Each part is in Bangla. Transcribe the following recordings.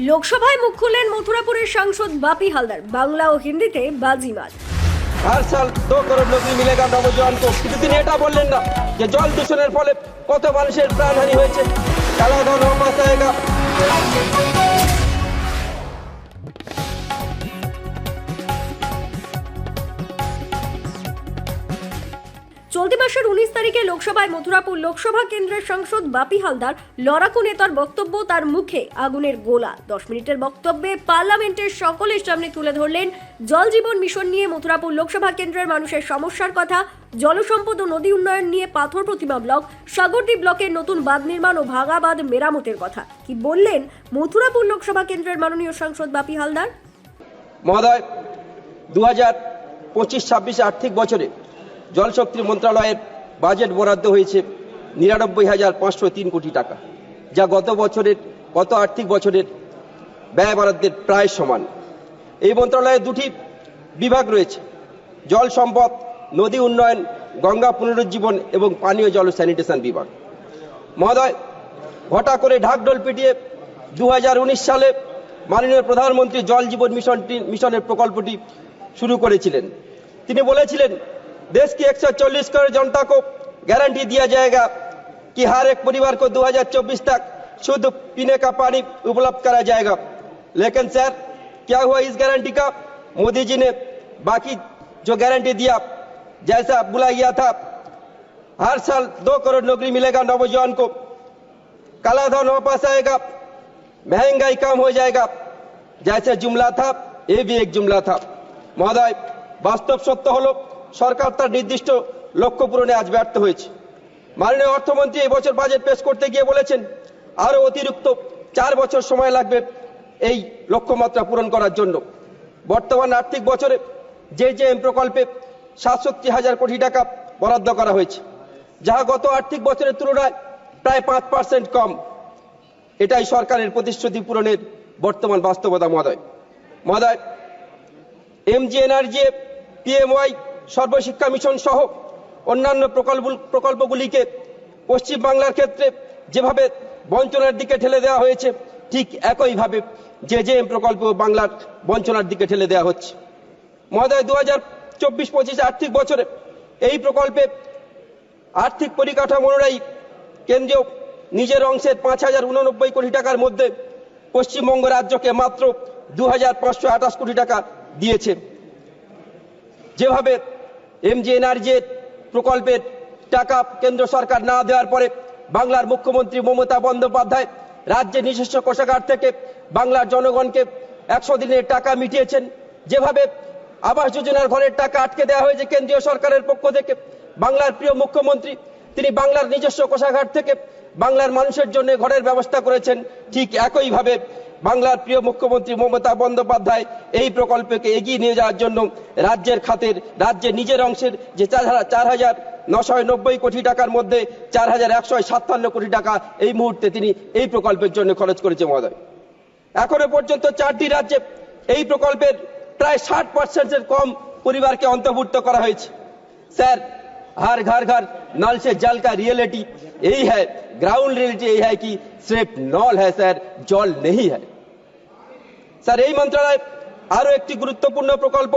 লোকসভায় মুখ খুললেন মথুরাপুরের সাংসদ বাপি হালদার বাংলা ও হিন্দিতে বাজিমাত हर साल दो करोड़ नौकरी मिलेगा নবজওয়ান को কিন্তু তিনি এটা বললেন না যে জল দূষণের ফলে কত মানুষের প্রাণহানি হয়েছে কালাধন অপাস হয়েগা চলতি মাসের উনিশ তারিখে লোকসভায় মথুরাপুর লোকসভা কেন্দ্রের সাংসদ বাপি হালদার লড়াকু নেতার বক্তব্য তার মুখে আগুনের গোলা। দশ মিনিটের বক্তব্যে পার্লামেন্টের সকলের সামনে তুলে ধরলেন জল জীবন মিশন নিয়ে মথুরাপুর লোকসভা কেন্দ্রের মানুষের সমস্যার কথা, জলসম্পদ ও নদী উন্নয়ন নিয়ে পাথর প্রতিমা ব্লক, সাগরদ্বীপ ব্লকের নতুন বাঁধ নির্মাণ ও ভাগা বাঁধ মেরামতের কথা। কি বললেন মথুরাপুর লোকসভা কেন্দ্রের মাননীয় সাংসদ বাপি হালদার? মহোদয় দু হাজার পঁচিশ ছাব্বিশে আর্থিক বছরে জলশক্তি মন্ত্রণালয়ের বাজেট বরাদ্দ হয়েছে নিরানব্বই হাজার পাঁচশো তিন কোটি টাকা, যা গত বছরের, গত আর্থিক বছরের ব্যয় বরাদ্দের প্রায় সমান। এই মন্ত্রণালয়ে দুটি বিভাগ রয়েছে, জল সম্পদ, নদী উন্নয়ন, গঙ্গা পুনরুজ্জীবন এবং পানীয় জল ও স্যানিটেশন বিভাগ। মহোদয় ঘটা করে ঢাকঢোল পিটিয়ে দু হাজার উনিশ সালে মাননীয় প্রধানমন্ত্রী জল জীবন মিশনটি, মিশনের প্রকল্পটি শুরু করেছিলেন। তিনি বলেছিলেন देश की 140 करोड़ जनता को गारंटी दिया जाएगा कि हर एक परिवार को 2024 तक शुद्ध पीने का पानी उपलब्ध कराया जाएगा। लेकिन सर, क्या हुआ इस गारंटी का? मोदी जी ने बाकी जो गारंटी दिया, जैसा बुला गया था, हर साल दो करोड़ नौकरी मिलेगा नौजवान को। कालाधन वापस आएगा, महँगाई कम हो जाएगा। जैसा जुमला था, ये भी एक जुमला था। महोदय, वास्तव सत्य हलो। সরকার তার নির্দিষ্ট লক্ষ্য পূরণে আজ ব্যর্থ হয়েছে। মাননীয় অর্থমন্ত্রী এই বছর বাজেট পেশ করতে গিয়ে বলেছেন আরও অতিরিক্ত চার বছর সময় লাগবে এই লক্ষ্যমাত্রা পূরণ করার জন্য। বর্তমান আর্থিক বছরে যে যে এম প্রকল্পে সাতষট্টি হাজার কোটি টাকা বরাদ্দ করা হয়েছে যাহা গত আর্থিক বছরের তুলনায় প্রায় পাঁচ পার্সেন্ট কম। এটাই সরকারের প্রতিশ্রুতি পূরণের বর্তমান বাস্তবতা, মহোদয়। মহোদয় এমজিএনআরজি পিএমওয়াই সর্বশিক্ষা মিশন সহ অন্যান্য প্রকল্প প্রকল্পগুলিকে পশ্চিমবাংলার ক্ষেত্রে যেভাবে বঞ্চনার দিকে ঠেলে দেওয়া হয়েছে, ঠিক একইভাবে যে যে প্রকল্প বাংলার বঞ্চনার দিকে ঠেলে দেওয়া হচ্ছে। মহোদয় দু হাজার চব্বিশ পঁচিশ আর্থিক বছরে এই প্রকল্পে আর্থিক পরিকাঠামো অনুযায়ী কেন্দ্রীয় নিজের অংশের পাঁচ হাজার উননব্বই কোটি টাকার মধ্যে পশ্চিমবঙ্গ রাজ্যকে মাত্র দু হাজার পাঁচশো আঠাশ কোটি টাকা দিয়েছে। যেভাবে এমজিএনআরজে প্রকল্পের টাকা কেন্দ্র সরকার না দেওয়ার পরে বাংলার মুখ্যমন্ত্রী মমতা বন্দ্যোপাধ্যায় রাজ্যের নিজস্ব কোষাগার থেকে বাংলার জনগণকে একশো দিনের টাকা মিটিয়েছেন। যেভাবে আবাস যোজনার ঘরের টাকা আটকে দেওয়া হয়েছে কেন্দ্রীয় সরকারের পক্ষ থেকে, বাংলার প্রিয় মুখ্যমন্ত্রী তিনি বাংলার নিজস্ব কোষাগার থেকে বাংলার মানুষের জন্য ঘরের ব্যবস্থা করেছেন। ঠিক একইভাবে বাংলার প্রিয় মুখ্যমন্ত্রী মমতা বন্দ্যোপাধ্যায় এই প্রকল্পকে এগিয়ে নিয়ে যাওয়ার জন্য রাজ্যের খাতের রাজ্যের নিজের অংশের যে চার হাজার চার হাজার নশো নব্বই কোটি টাকার মধ্যে চার হাজার একশো সাতান্ন কোটি টাকা এই মুহূর্তে তিনি এই প্রকল্পের জন্য খরচ করেছে মহোদয় এখনো পর্যন্ত চারটি রাজ্যে এই প্রকল্পের প্রায় ষাট পার্সেন্টের কম পরিবারকে অন্তর্ভুক্ত করা হয়েছে স্যার हर घर घर नल से जल का रियलिटी यही है ग्राउंड रियलिटी यही है कि सिर्फ नल है सर जल नहीं है স্যার এই মন্ত্রণালয় আরো একটি গুরুত্বপূর্ণ প্রকল্প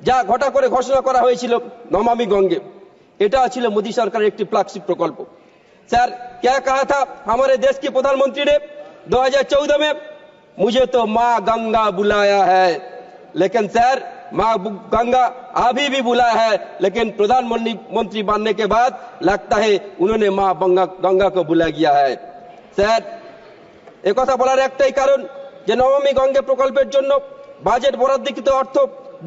যা ঘটা করে ঘোষণা করা হয়েছিল নমামি গঙ্গে এটা ছিল মোদী সরকারের একটি ফ্ল্যাগশিপ প্রকল্প सर क्या कहा था हमारे देश के प्रधानमंत्री ने 2014 में मुझे तो माँ गंगा बुलाया है लेकिन सर माँ बु- गंगा अभी भी बुलाया है लेकिन प्रधानमंत्री मंत्री बनने के बाद लगता है उन्होंने माँ गंगा गंगा को बुला गया है স্যার একথা বলার একটাই কারণ যে নবমী গঙ্গে প্রকল্পের জন্য বাজেট বরাদ্দকৃত অর্থ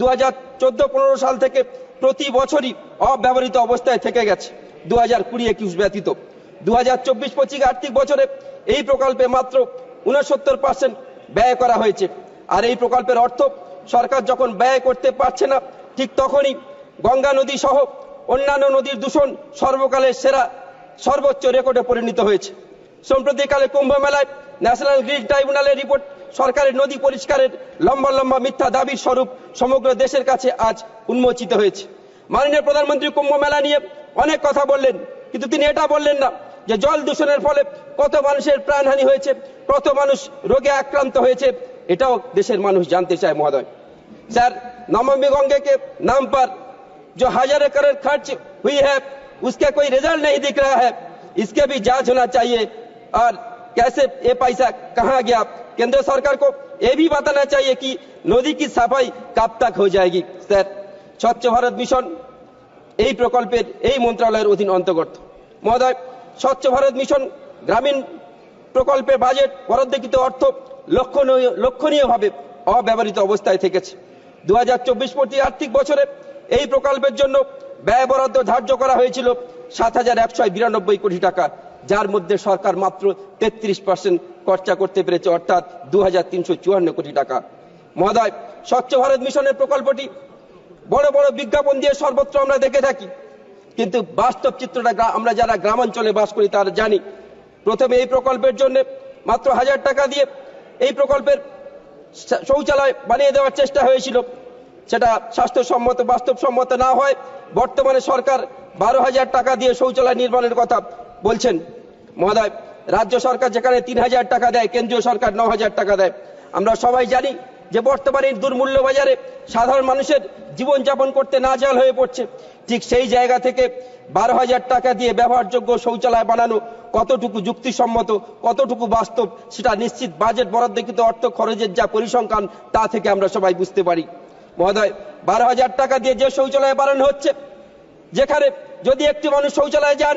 দু হাজার চোদ্দ পনেরো সাল থেকে প্রতি বছরই অব্যবহৃত অবস্থায় থেকে গেছে। দু হাজার কুড়ি একুশ ব্যতীত। দু হাজার চব্বিশ পঁচিশ আর্থিক বছরে এই প্রকল্পে মাত্র উনসত্তর পার্সেন্ট ব্যয় করা হয়েছে। আর এই প্রকল্পের অর্থ সরকার যখন ব্যয় করতে পারছে না, ঠিক তখনই গঙ্গা নদী সহ অন্যান্য নদীর দূষণ সর্বকালের সেরা, সর্বোচ্চ রেকর্ডে পরিণত হয়েছে। সম্প্রতিকালে কুম্ভ মেলায় ন্যাশনাল গ্রিন ট্রাইব্যুনালের রিপোর্ট সরকারের নদী পরিষ্কারের লম্বা লম্বা মিথ্যা দাবির স্বরূপ সমগ্র দেশের কাছে আজ উন্মোচিত হয়েছে মাননীয় প্রধানমন্ত্রী কুম্ভ মেলা নিয়ে অনেক কথা বললেন কিন্তু তিনি এটা বললেন না যে জল দূষণের ফলে কত মানুষের প্রাণহানি হয়েছে কত মানুষ রোগে আক্রান্ত হয়েছে এটাও দেশের মানুষ জানতে চায় মহোদয় सर नमामि गंगे के नाम पर जो हजार करोड़ खर्च हुई है उसका कोई रिजल्ट नहीं दिख रहा है इसके भी जांच होना चाहिए और कैसे ये पैसा कहाँ गया केंद्र सरकार को ये भी बताना चाहिए कि नदी की सफाई कब तक हो जाएगी सर स्वच्छ भारत मिशन এই প্রকল্পের এই মন্ত্রণালয়ের অধীন অন্তর্গত মহোদয় স্বচ্ছ ভারত মিশন গ্রামীণ প্রকল্পের বাজেট বরাদ্দকৃত অর্থ লক্ষণীয় লক্ষণীয়ভাবে অব্যবহৃত অবস্থায় থেকেছে দু হাজার চব্বিশ প্রতি আর্থিক বছরে এই প্রকল্পের জন্য ব্যয় বরাদ্দ ধার্য করা হয়েছিল সাত হাজার একশো বিরানব্বই কোটি টাকা যার মধ্যে সরকার মাত্র তেত্রিশ পার্সেন্ট খরচা করতে পেরেছে, অর্থাৎ দু হাজার তিনশো চুয়ান্ন কোটি টাকা। মহোদয়, স্বচ্ছ ভারত মিশনের প্রকল্পটি বড় বড় বিজ্ঞাপন দিয়ে সর্বত্র আমরা দেখে থাকি। কিন্তু বাস্তব চিত্রটা আমরা যারা গ্রামাঞ্চলে বাস করি তারা জানি। প্রথমে এই প্রকল্পের জন্য মাত্র হাজার টাকা দিয়ে এই প্রকল্পের শৌচালয় বানিয়ে দেওয়ার চেষ্টা হয়েছিল। সেটা স্বাস্থ্যসম্মত, বাস্তবসম্মত না হয়, বর্তমানে সরকার বারো হাজার টাকা দিয়ে শৌচালয় নির্মাণের কথা বলছেন, মহোদয়, রাজ্য সরকার যেখানে তিন হাজার টাকা দেয়, কেন্দ্রীয় সরকার ন হাজার টাকা দেয়। আমরা সবাই জানি যে বর্তমানে দুর্মূল্য বাজারে সাধারণ মানুষের জীবনযাপন করতে নাজাল হয়ে পড়ছে। ঠিক সেই জায়গা থেকে বারো হাজার টাকা দিয়ে ব্যবহারযোগ্য শৌচালয় বানানো কতটুকু যুক্তিসম্মত, কতটুকু বাস্তব, সেটা নিশ্চিত বাজেট বরাদ্দকৃত অর্থ খরচের যা পরিসংখ্যান, তা থেকে আমরা সবাই বুঝতে পারি। মহোদয়, বারো হাজার টাকা দিয়ে যে শৌচালয় বানানো হচ্ছে, যেখানে যদি একটি মানুষ শৌচালয়ে যান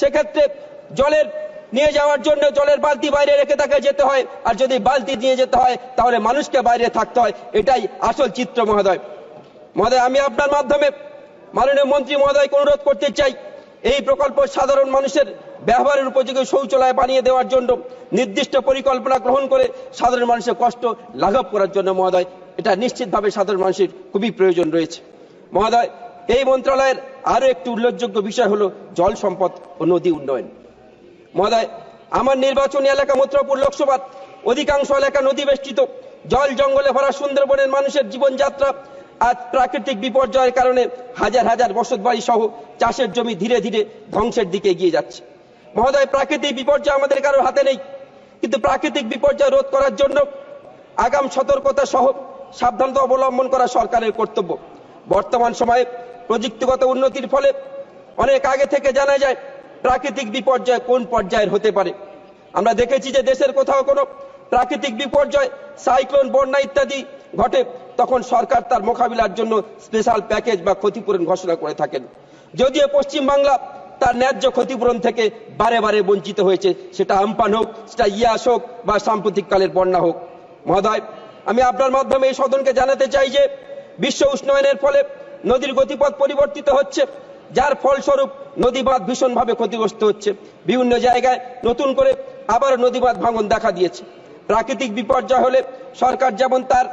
সেক্ষেত্রে জলের নিয়ে যাওয়ার জন্য জলের বালতি বাইরে রেখে তাকে যেতে হয়। আর যদি বালতি নিয়ে যেতে হয়, তাহলে মানুষকে বাইরে থাকতে হয়। এটাই আসল চিত্র মহোদয়। মহোদয়, আমি আপনার মাধ্যমে মাননীয় মন্ত্রী মহোদয়কে অনুরোধ করতে চাই, এই প্রকল্প সাধারণ মানুষের ব্যবহারের উপযোগী শৌচালয় বানিয়ে দেওয়ার জন্য নির্দিষ্ট পরিকল্পনা গ্রহণ করে সাধারণ মানুষের কষ্ট লাঘব করার জন্য মহোদয়, এটা নিশ্চিতভাবে সাধারণ মানুষের খুবই প্রয়োজন রয়েছে। মহোদয়, এই মন্ত্রণালয়ের আরও একটি উল্লেখযোগ্য বিষয় হলো জল সম্পদ ও নদী উন্নয়ন। মহোদয়, আমার নির্বাচনী এলাকা মথুরাপুর লোকসভা অধিকাংশ এলাকা নদী বেষ্টিত জল জঙ্গলে ভরা সুন্দরবনের মানুষের জীবনযাত্রা আজ প্রাকৃতিক বিপর্যয়ের কারণে হাজার হাজার বসত বাড়ি সহ চাষের জমি ধীরে ধীরে ধ্বংসের দিকে এগিয়ে যাচ্ছে। মহোদয়, প্রাকৃতিক বিপর্যয় আমাদের কারোর হাতে নেই। কিন্তু প্রাকৃতিক বিপর্যয় রোধ করার জন্য আগাম সতর্কতা সহ সাবধানতা অবলম্বন করা সরকারের কর্তব্য। বর্তমান সময়ে প্রযুক্তিগত উন্নতির ফলে অনেক আগে থেকে জানা যায় প্রাকৃতিক বিপর্যয় কোন পর্যায়ের হতে পারে। আমরা দেখেছি যে দেশের কোথাও কোনো প্রাকৃতিক বিপর্যয়, সাইক্লোন, বন্যা ইত্যাদি ঘটে, তখন সরকার তার মোকাবিলার জন্য স্পেশাল প্যাকেজ বা ক্ষতিপূরণ ঘোষণা করে থাকেন। যদিও পশ্চিম বাংলা তার ন্যায্য ক্ষতিপূরণ থেকে বারে বারে বঞ্চিত হয়েছে, সেটা আমপান হোক, সেটা ইয়াস হোক বা সাম্প্রতিককালের বন্যা হোক। মহোদয়, আমি আপনার মাধ্যমে এই সদনকে জানাতে চাই যে বিশ্ব উষ্ণায়নের ফলে নদীর গতিপথ পরিবর্তিত হচ্ছে, যার ফলস্বরূপ নদীবাঁধ ভীষণভাবে ক্ষতিগ্রস্ত হচ্ছে। বিভিন্ন জায়গায় নতুন করে আবার নদীবাঁধ ভাঙন দেখা দিয়েছে। প্রাকৃতিক বিপর্যয় হলে সরকার যেমন তার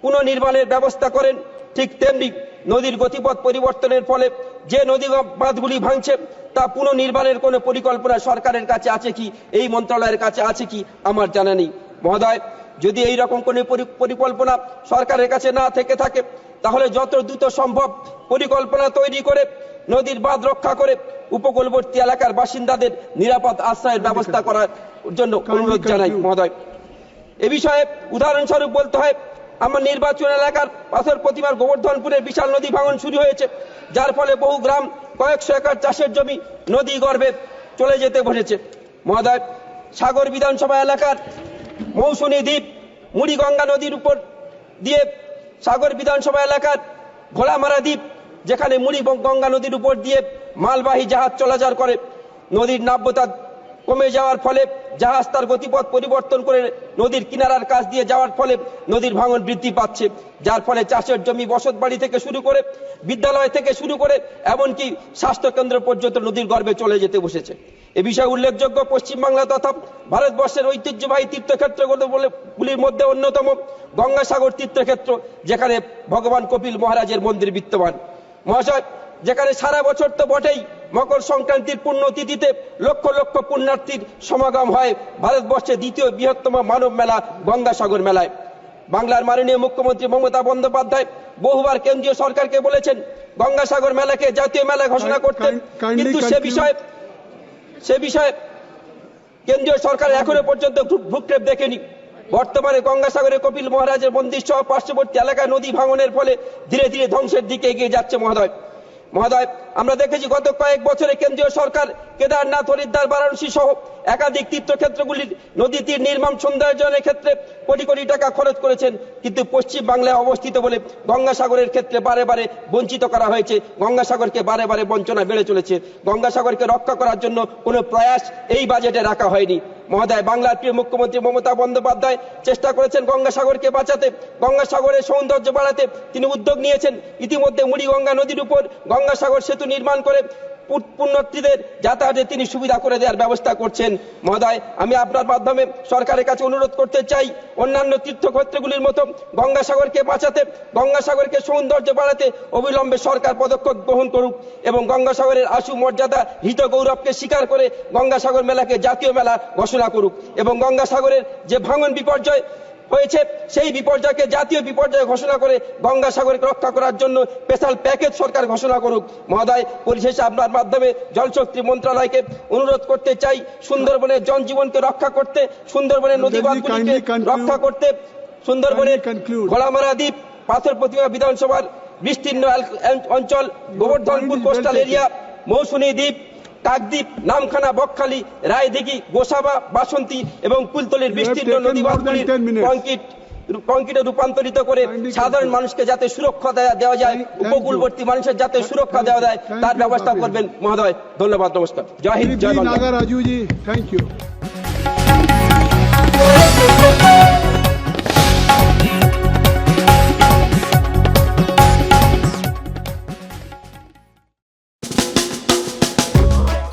পুনর্নির্মাণের ব্যবস্থা করেন, ঠিক তেমনি নদীর গতিপথ পরিবর্তনের ফলে যে নদী বাঁধগুলি ভাঙছে, তা পুনর্নির্মাণের কোনো পরিকল্পনা সরকারের কাছে আছে কি, এই মন্ত্রণালয়ের কাছে আছে কি, আমার জানা নেই। মহোদয়, যদি এই রকম কোনো পরি- পরিকল্পনা সরকারের কাছে না থেকে থাকে তাহলে যত দ্রুত সম্ভব পরিকল্পনা তৈরি করে নদীর বাঁধ রক্ষা করে উপকূলবর্তী এলাকার বাসিন্দাদের নিরাপদ আশ্রয়ের ব্যবস্থা করার জন্য অনুরোধ জানাই মহোদয়। এ বিষয়ে উদাহরণস্বরূপ বলতে হয় আমার নির্বাচন এলাকার পাথর প্রতিমার গোবর্ধনপুরের বিশাল নদী ভাঙন শুরু হয়েছে যার ফলে বহু গ্রাম কয়েকশো একর চাষের জমি নদী গর্ভে চলে যেতে বসেছে মহোদয় সাগর বিধানসভা এলাকার মৌসুমী দ্বীপ মুড়িগঙ্গা নদীর উপর দিয়ে সাগর বিধানসভা এলাকার ঘোড়ামারা দ্বীপ, যেখানে মুড়ি গঙ্গা নদীর উপর দিয়ে মালবাহী জাহাজ চলাচল করে। নদীর নাব্যতা কমে যাওয়ার ফলে জাহাজ তার গতিপথ পরিবর্তন করে নদীর কিনারার কাছ দিয়ে যাওয়ার ফলে নদীর ভাঙন বৃদ্ধি পাচ্ছে, যার ফলে চাষের জমি বসত বাড়ি থেকে শুরু করে, বিদ্যালয় থেকে শুরু করে, এমনকি স্বাস্থ্যকেন্দ্র পর্যন্ত নদীর গর্ভে চলে যেতে বসেছে। এ বিষয়ে উল্লেখযোগ্য পশ্চিমবাংলা তথা ভারতবর্ষের ঐতিহ্যবাহী তীর্থক্ষেত্রগুলির মধ্যে অন্যতম। গঙ্গাসাগর তীর্থক্ষেত্র যেখানে ভগবান কপিল মহারাজের মন্দির বিদ্যমান। মহাশয় যেখানে সারা বছর তো বটেই মকর সংক্রান্তির পুণ্য তিথিতে লক্ষ লক্ষ পুণ্যার্থীর সমাগম হয় ভারতবর্ষের দ্বিতীয় বৃহত্তম মানব মেলা গঙ্গাসাগর মেলায়। বাংলার মাননীয় মুখ্যমন্ত্রী মমতা বন্দ্যোপাধ্যায় বহুবার কেন্দ্রীয় সরকারকে বলেছেন গঙ্গাসাগর মেলাকে জাতীয় মেলা ঘোষণা করতে কিন্তু সে বিষয়ে সে বিষয়ে কেন্দ্রীয় সরকার এখনও পর্যন্ত ভ্রুক্ষেপ দেখেনি। বর্তমানে গঙ্গাসাগরে কপিল মহারাজের মন্দির সহ পার্শ্ববর্তী এলাকায় নদী ভাঙনের ফলে ধীরে ধীরে ধ্বংসের দিকে এগিয়ে যাচ্ছে মহোদয়। মহোদয়, আমরা দেখেছি গত কয়েক বছরে কেন্দ্রীয় সরকার কেদারনাথ হরিদ্বার, বারাণসী সহ একাধিক তীর্থক্ষেত্রগুলির নদী তীর নির্মাণ সৌন্দর্যনের ক্ষেত্রে কোটি কোটি টাকা খরচ করেছেন। কিন্তু পশ্চিম বাংলায় অবস্থিত বলে গঙ্গাসাগরের ক্ষেত্রে বারে বারে বঞ্চিত করা হয়েছে। গঙ্গাসাগরকে বারে বারে বঞ্চনা বেড়ে চলেছে। গঙ্গাসাগরকে রক্ষা করার জন্য কোনো প্রয়াস এই বাজেটে রাখা হয়নি। মহোদয়, বাংলার প্রিয় মুখ্যমন্ত্রী মমতা বন্দ্যোপাধ্যায় চেষ্টা করেছেন গঙ্গাসাগরকে বাঁচাতে। গঙ্গাসাগরের সৌন্দর্য বাড়াতে। তিনি উদ্যোগ নিয়েছেন। ইতিমধ্যে মুড়িগঙ্গা নদীর উপর গঙ্গাসাগর সেতু নির্মাণ করে পুণ্যার্থীদের যাতায়াতে তিনি সুবিধা করে দেওয়ার ব্যবস্থা করছেন। মহোদয়, আমি আপনার মাধ্যমে সরকারের কাছে অনুরোধ করতে চাই, অন্যান্য তীর্থক্ষেত্রগুলির মতো গঙ্গাসাগরকে বাঁচাতে, গঙ্গাসাগরকে সৌন্দর্য বাড়াতে অবিলম্বে সরকার পদক্ষেপ গ্রহণ করুক এবং গঙ্গাসাগরের আশু মর্যাদা, হিত গৌরবকে স্বীকার করে গঙ্গাসাগর মেলাকে জাতীয় মেলা ঘোষণা করুক এবং গঙ্গাসাগরের যে ভাঙন বিপর্যয় হয়েছে। সেই বিপর্যয়কে জাতীয় বিপর্যয় ঘোষণা করে গঙ্গাসাগরকে রক্ষা করার জন্য স্পেশাল প্যাকেজ সরকার ঘোষণা করুক। মহোদয় পরিশেষে আপনার মাধ্যমে জলশক্তি মন্ত্রণালয়কে অনুরোধ করতে চাই। সুন্দরবনের জনজীবনকে রক্ষা করতে সুন্দরবনের kindly রক্ষা করতে সুন্দরবনের গোলামারা দ্বীপ পাথর প্রতিমা বিধানসভার বিস্তীর্ণ অঞ্চল গোবর্ধনপুর কোস্টাল এরিয়া মৌসুমী দ্বীপ কাকদ্বীপ নামখানা বকখালি রায়দিঘি গোসাবা বাসন্তী এবং কুলতলির বিস্তীর্ণ নদীবাঁধগুলির কংক্রিট কংক্রিটে রূপান্তরিত করে সাধারণ মানুষকে যাতে সুরক্ষা দেওয়া যায়. উপকূলবর্তী মানুষের যাতে সুরক্ষা দেওয়া যায় তার ব্যবস্থা করবেন। মহোদয় ধন্যবাদ নমস্কার। জয় হিন্দ জয় বাংলা। Nagaraju ji,